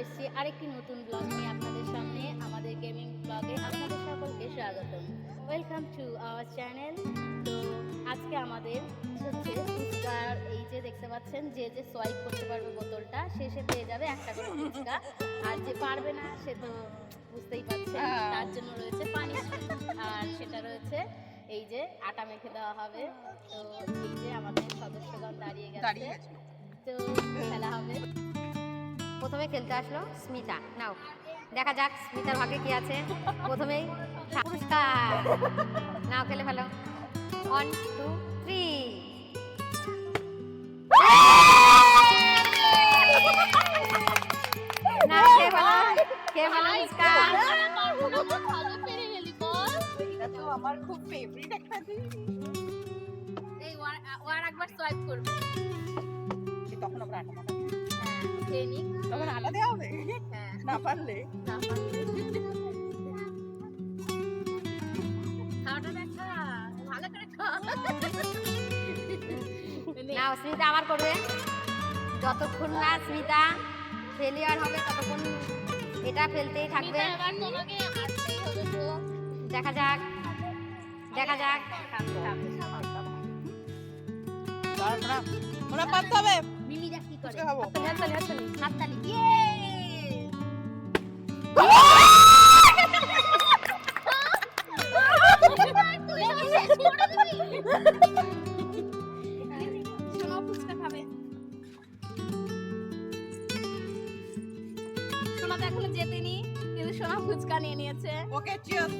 এসেছি। আরেকটি নতুন ব্লগ নিয়ে আপনাদের সামনে আমাদের গেমিং ব্লগে আপনাদের সকলকে স্বাগতম ওয়েলকাম টু আওয়ার চ্যানেল তো আজকে আমাদের হচ্ছে ফুচকার এই যে দেখতে পাচ্ছেন যে যে সোয়াইপ করতে পারবে বোতলটা সে সে পেয়ে যাবে একটা করে ফুচকা। আর যে পারবে না সে তো বুঝতেই পারছেন হ্যাঁ। তার জন্য রয়েছে পানি আর সেটা রয়েছে এই যে আটা মেখে দেওয়া হবে। তো এই যে আমাদের সদস্যগণ দাঁড়িয়ে গেছে। তো খেলা হবে। প্রথমে খেলতে আসলো স্মিতা। নাও দেখা যাক স্মিতার ভাগ্যে কি আছে। প্রথমেই পুরস্কার। নাও খেলে ভালো ওয়ান টু থ্রি আমার খুব ফেভারিট একটা জিনিস। এই ওয়ার- ওয়ার একবার সোয়াইপ করবে। তখন আমরা আটা খেয়ে আলাদা হবে? হ্যাঁ। না পারলে? না পারলে। খাওয়াটা না ভালো করে খা। নাও স্মিতা আবার করবে। যতক্ষণ না স্মিতা ফেলিয়ার হবে ততক্ষণ এটা ফেলতেই থাকবে। দেখা যাক দেখা যাক। ওরা পারতে হবে? করে। হাততালি হাততালি হাততালি। ইয়ে সোনা সোনা তো এখনও জেতেনি কিন্তু সোনা ফুচকা নিয়ে নিয়েছে। ওকে চিয়ার্স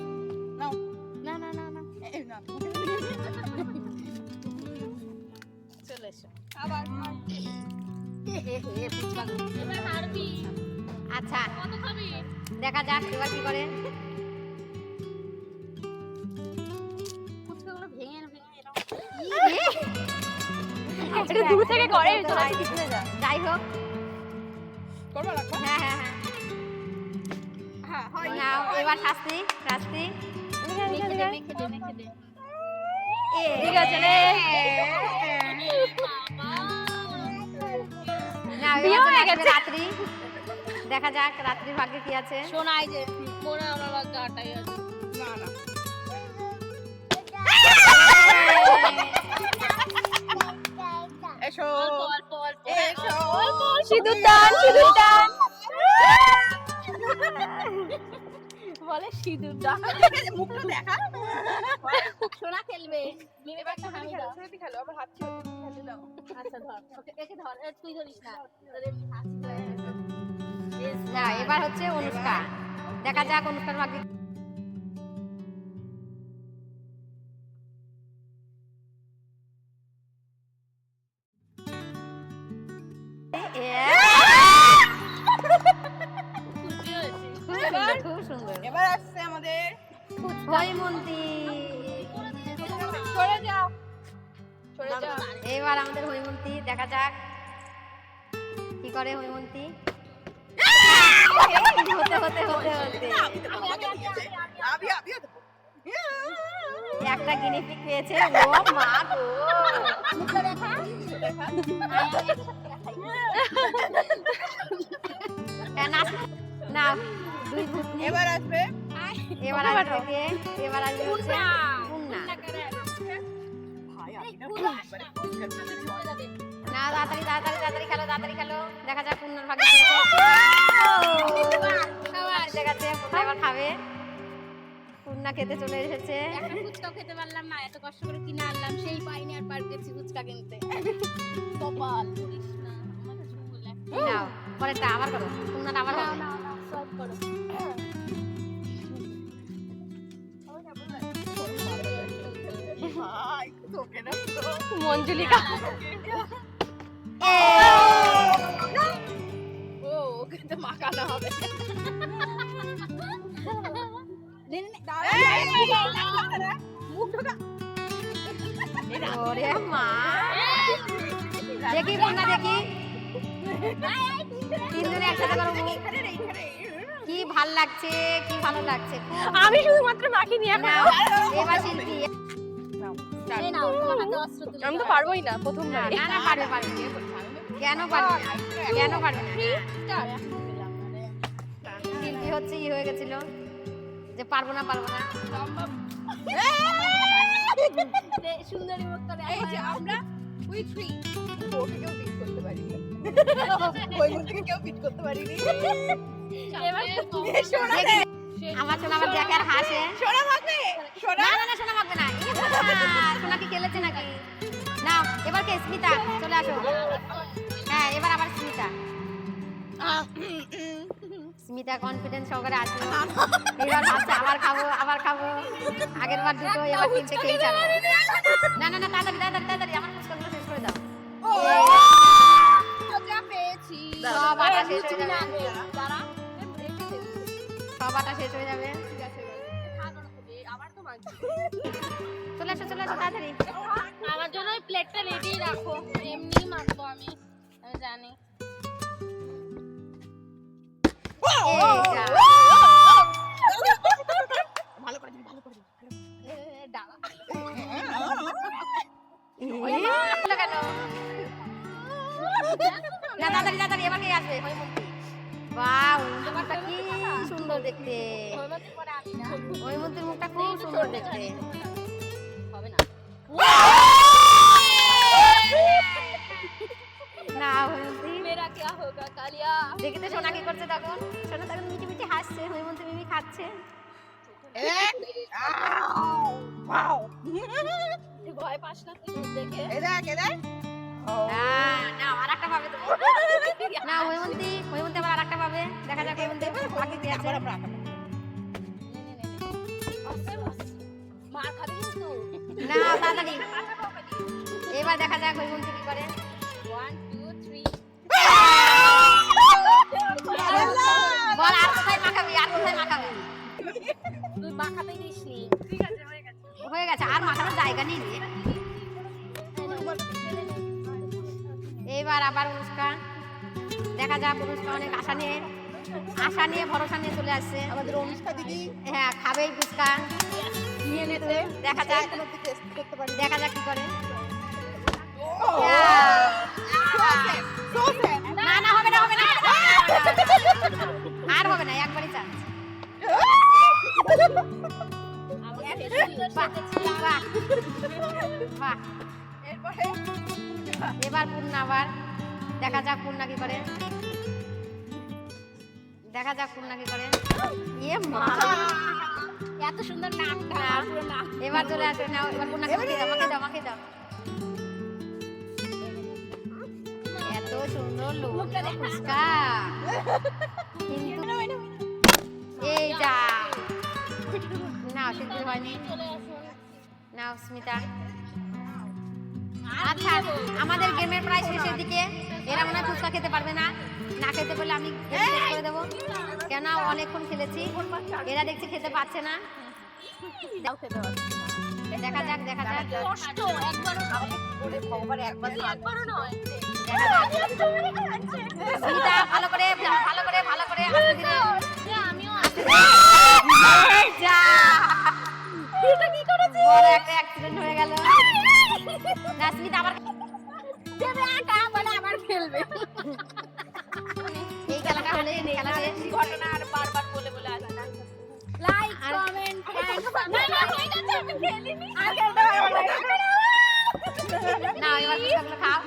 আচ্ছা দেখা যাক এবার কি করে দূর থেকে যাই হোক হ্যাঁ হ্যাঁ হ্যাঁ হ্যাঁ হয় নাও এবার শাস্তি শাস্তি ঠিক আছে না আসবে রাত্রি। দেখা যাক রাত্রির ভাগ্যে কি আছে। শোনাই যে মনে আমার ভাগ্যে আটাই আছে। না না। এসো। অল্প অল্প অল্প। এসো। সিঁদুর দান সিঁদুর দান। বলে সিঁদুর মুখটা দেখা সোনা খেলবে। এবার তো আমি দাও। ছেড়ে খেলো আমার হাত ছেড়ে খেলে দাও। আচ্ছা ধর। ওকে একে ধর তুই ধরিস না। তোর হাত না এবার হচ্ছে অনুষ্কা দেখা যাক অনুষ্কার ভাগ্যে খুশি এবার আমাদের হৈমন্তী দেখা যাক কি করে হৈমন্তী। হতে হতে হতে একটা গিনিপিক পেয়েছে ও মা গো। না দুই এবার আসবে। এবার আসবে এবার আসবে না তাড়াতাড়ি তাড়াতাড়ি তাড়াতাড়ি খেলো তাড়াতাড়ি খেলো। দেখা যাক পূর্ণার ভাগ্যে কোথায় খাবে। পূর্ণা খেতে চলে এসেছে। একটা ফুচকাও খেতে পারলাম না এত কষ্ট করে কিনে আনলাম সেই পাইনি আর পার গেছি ফুচকা কিনতে। কপাল নাও পরেরটা আবার করো পূর্ণাটা আবার সব করো। মঞ্জুলিকা। ও! ওকে তো মাখানো হবে। দেখি দেখি। তিনজনে একসাথে করো কি ভালো লাগছে কি ভালো লাগছে। আমি শুধুমাত্র মাখিনি এখন এবার শিল্পী। আমি তো পারবোই না না না, না পারবে পারবে কেন পারবে কেন পারবে না। কি হচ্ছে? ই হয়ে গেছিল। যে পারব না পারব না। সুন্দরী মুখটা এই যে আমরা উই থ্রি ওকে কেউ করতে পারিনি ওই মুহূর্তে কেউ বিট করতে পারিনি এবার সোনা আমার সোনা আবার দেখে হাসে। সোনা মাখবে সোনা না না না সোনা মাখবে না। স্মিতা চলে আসো। হ্যাঁ এবার আবার স্মিতা। স্মিতা কনফিডেন্স সহকারে আসলো এবার ভাবছে আবার খাব আবার খাব। আগের বার দুটো এবার তিনটে খেয়ে যাবে না না না তাড়াতাড়ি তাড়াতাড়ি তাড়াতাড়ি আমার ফুচকাগুলো শেষ করে দাও। সব আটা শেষ হয়ে যাবে। সব আটা শেষ হয়ে যাবে। চলে আসো চলে আসো তাড়াতাড়ি। প্লেটটা রেডি রাখো এমনি মাখবো আমি আমি জানি সুন্দর দেখতে হৈমন্তীর মুখটা খুব সুন্দর দেখতে হবে না না হৈমন্তী মেরা কে হোগা কালিয়া? দেখি সোনা কি করছে তখন? সোনা তখন মিটি মিটি হাসছে হৈমন্তী মিমি খাচ্ছে। না না না আরেকটা পাবে তুমি না হৈমন্তী হৈমন্তী আবার আরেকটা পাবে। দেখা যাক না এবার দেখা যাক হৈমন্তী কি করে। বল আর কোথায় মাখাবি আর কোথায় মাখাবি? তুই মাখাতে দিসনি হয়ে গেছে আর মাখানোর জায়গা নেই রে। এবার আবার অনুষ্ঠান দেখা যাক অনুষ্ঠান অনেক আশা নিয়ে আশা নিয়ে ভরসা নিয়ে চলে আসছে। আমাদের অনুষ্কা দিদি। হ্যাঁ খাবেই ফুচকা নিয়ে নিতে দেখা যাক। দেখা যাক কি করে। না না হবে না হবে না। আর হবে না একবারই চান্স এবার পূর্ণা আবার। দেখা যাক পূর্ণা কি করে। দেখা যাক পূর্ণা কি করে। ইয়ে মা। এত সুন্দর নাকটা না। এবার চলে আসবে নাও এবার দাও আমাকে দাও আমাকে দাও। এত সুন্দর লোক ফুচকা কিন্তু এই যা না সিদ্ধ হয়নি নাও স্মিতা। আচ্ছা আমাদের গেমের প্রায় শেষের দিকে। এরা মনে ফুচকা খেতে পারবে না। না খেতে পারলে আমি করে দেবো। কেন? অনেকক্ষণ খেলেছি। এরা দেখছি খেতে পাচ্ছে না। দেখা যাক দেখা যাক। কষ্ট একবারও ওরে একবারও নয়। না আবার দেবে আটা মানে আবার খেলবে। এই খেলাটা হলে এই শেষ ঘটনা আর বারবার বলে বলে আসে লাইক কমেন্ট না না হয়ে গেছে আমি খেলিনি। আগে না না এবার খাও